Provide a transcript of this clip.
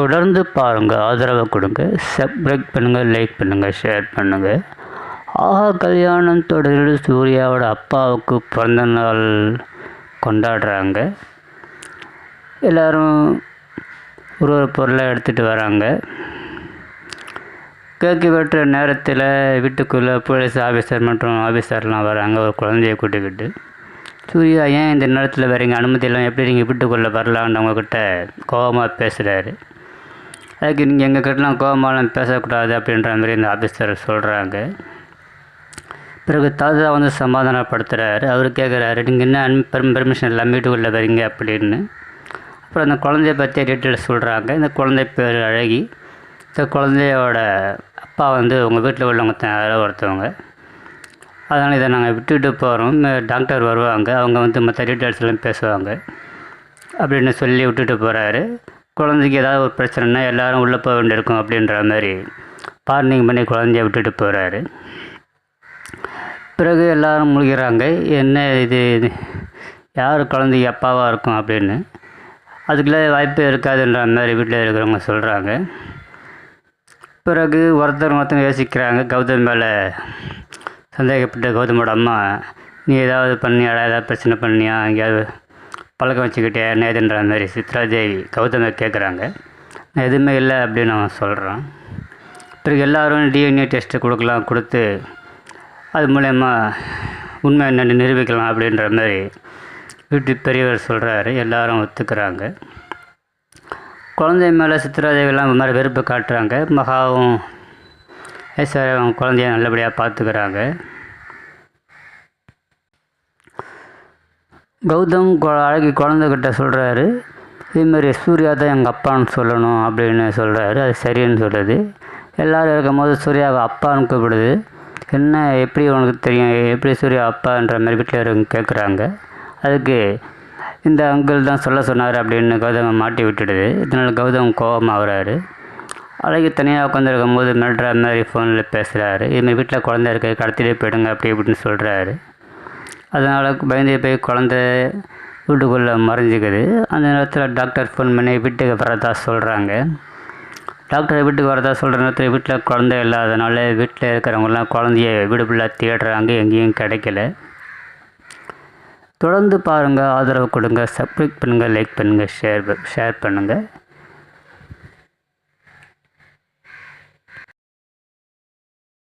தொடர்ந்து பாருங்கள் ஆதரவை கொடுங்க சப்ஸ்கிரைப் பண்ணுங்கள் லைக் பண்ணுங்கள் ஷேர் பண்ணுங்கள் ஆஹா கல்யாணம் தொடரில் சூர்யாவோட அப்பாவுக்கு பிறந்த நாள் கொண்டாடுறாங்க. எல்லோரும் ஒரு ஒரு பொருளை எடுத்துகிட்டு வராங்க. கேக்கு வெட்டுற நேரத்தில் வீட்டுக்குள்ளே போலீஸ் ஆஃபீஸர் மற்றும் ஆஃபீஸர்லாம் வராங்க ஒரு குழந்தைய கூட்டிக்கிட்டு. சூர்யா ஏன் இந்த நேரத்தில் வரீங்க? அனுமதி எல்லாம் எப்படி நீங்கள் வீட்டுக்குள்ளே வரலான்னு அவங்கக்கிட்ட கோபமாக பேசுகிறாரு அதுக்கு நீங்கள் எங்கள் கிட்டலாம் கோபமாலாம் பேசக்கூடாது அப்படின்ற மாதிரி இந்த ஆஃபீஸர் சொல்கிறாங்க பிறகு தாத்தா வந்து சமாதானப்படுத்துகிறாரு அவர் கேட்குறாரு நீங்கள் என்ன அன் பெர்மிஷன் இல்லாமல் வீட்டுக்குள்ளே வரீங்க? அப்படின்னு. அப்புறம் அந்த குழந்தைய பற்றி டீட்டெயில்ஸ் சொல்கிறாங்க இந்த குழந்தை பேர் அழகி. இந்த குழந்தையோட அப்பா வந்து உங்கள் வீட்டில் உள்ளவங்க யாரோ ஒருத்தவங்க. அதனால் இதை நாங்கள் விட்டுட்டு போகிறோம் டாக்டர் வருவாங்க. அவங்க வந்து மற்ற டீட்டெயில்ஸ் எல்லாம் பேசுவாங்க. அப்படின்னு சொல்லி விட்டுட்டு போகிறாரு குழந்தைக்கு ஏதாவது ஒரு பிரச்சனைனா எல்லோரும் உள்ளே போக வேண்டியிருக்கும் அப்படின்ற மாதிரி பார்னிங் பண்ணி குழந்தைய விட்டுட்டு போகிறாரு பிறகு எல்லாரும் முழுகிறாங்க என்ன இது யார் குழந்தைக்கு அப்பாவாக இருக்கும் அப்படின்னு. அதுக்குள்ளே வாய்ப்பே இருக்காதுன்ற மாதிரி வீட்டில் இருக்கிறவங்க சொல்கிறாங்க பிறகு ஒருத்தர் ஒருத்தர் யோசிக்கிறாங்க கௌதம் மேலே சந்தேகப்பட்ட கௌதமோட அம்மா நீ ஏதாவது பண்ணியாடா ஏதாவது பிரச்சனை பண்ணியா எங்கேயாவது பழக்கம் வச்சுக்கிட்டே நேதுன்ற மாதிரி சித்ரா தேவி கேட்குறாங்க நான் எதுவுமே இல்லை அப்படின்னு அவன் சொல்கிறான் பிறகு எல்லோரும் டிஎன்ஏ டெஸ்ட்டு கொடுக்கலாம் கொடுத்து அது மூலயமா உண்மை என்னென்னு நிரூபிக்கலாம் அப்படின்ற மாதிரி வீட்டு பெரியவர் சொல்கிறாரு எல்லாரும் ஒத்துக்கிறாங்க. குழந்தை மேலே சித்ராதேவிலாம் இந்த மாதிரி வெறுப்பு காட்டுறாங்க. மகாவும் ஐஸ்வர்யாவும் குழந்தைய நல்லபடியாக பார்த்துக்கிறாங்க. கௌதம் அழகி குழந்தைகிட்ட சொல்கிறாரு இதுமாரி சூர்யா தான் எங்கள் அப்பான்னு சொல்லணும் அப்படின்னு சொல்கிறாரு அது சரின்னு சொல்லுது. எல்லோரும் இருக்கும்போது சூர்யாவை அப்பான்னு கூப்பிடுது. என்ன எப்படி உனக்கு தெரியும்? எப்படி சூர்யா அப்பான்ற மாதிரி வீட்டில் இருக்க கேட்குறாங்க அதுக்கு இந்த அங்கிள் தான் சொல்ல சொன்னார் அப்படின்னு கௌதமை மாட்டி விட்டுடுது. இதனால் கௌதம் கோபமாகறாரு. அழகி தனியாக உட்காந்துருக்கும் போது மிரட்டுற மாதிரி ஃபோனில் பேசுகிறாரு இதுமாதிரி வீட்டில் குழந்தை இருக்கு கடத்திலே போயிடுங்க அப்படி இப்படின்னு சொல்கிறாரு அதனால் பயந்து போய் குழந்த வீட்டுக்குள்ளே மறைஞ்சிக்குது. அந்த நேரத்தில் டாக்டர் ஃபோன் பண்ணி வீட்டுக்கு வரதா சொல்கிறாங்க டாக்டர் வீட்டுக்கு வரதா சொல்கிற நேரத்தில் வீட்டில் குழந்தை இல்லாதனால வீட்டில் இருக்கிறவங்களாம் குழந்தைய வீடு ஃபுல்லாக தேடுறாங்க எங்கேயும் கிடைக்கல. தொடர்ந்து பாருங்கள் ஆதரவு கொடுங்க சப்ஸ்கிரைப் பண்ணுங்கள் லைக் பண்ணுங்கள் ஷேர் ஷேர் பண்ணுங்கள்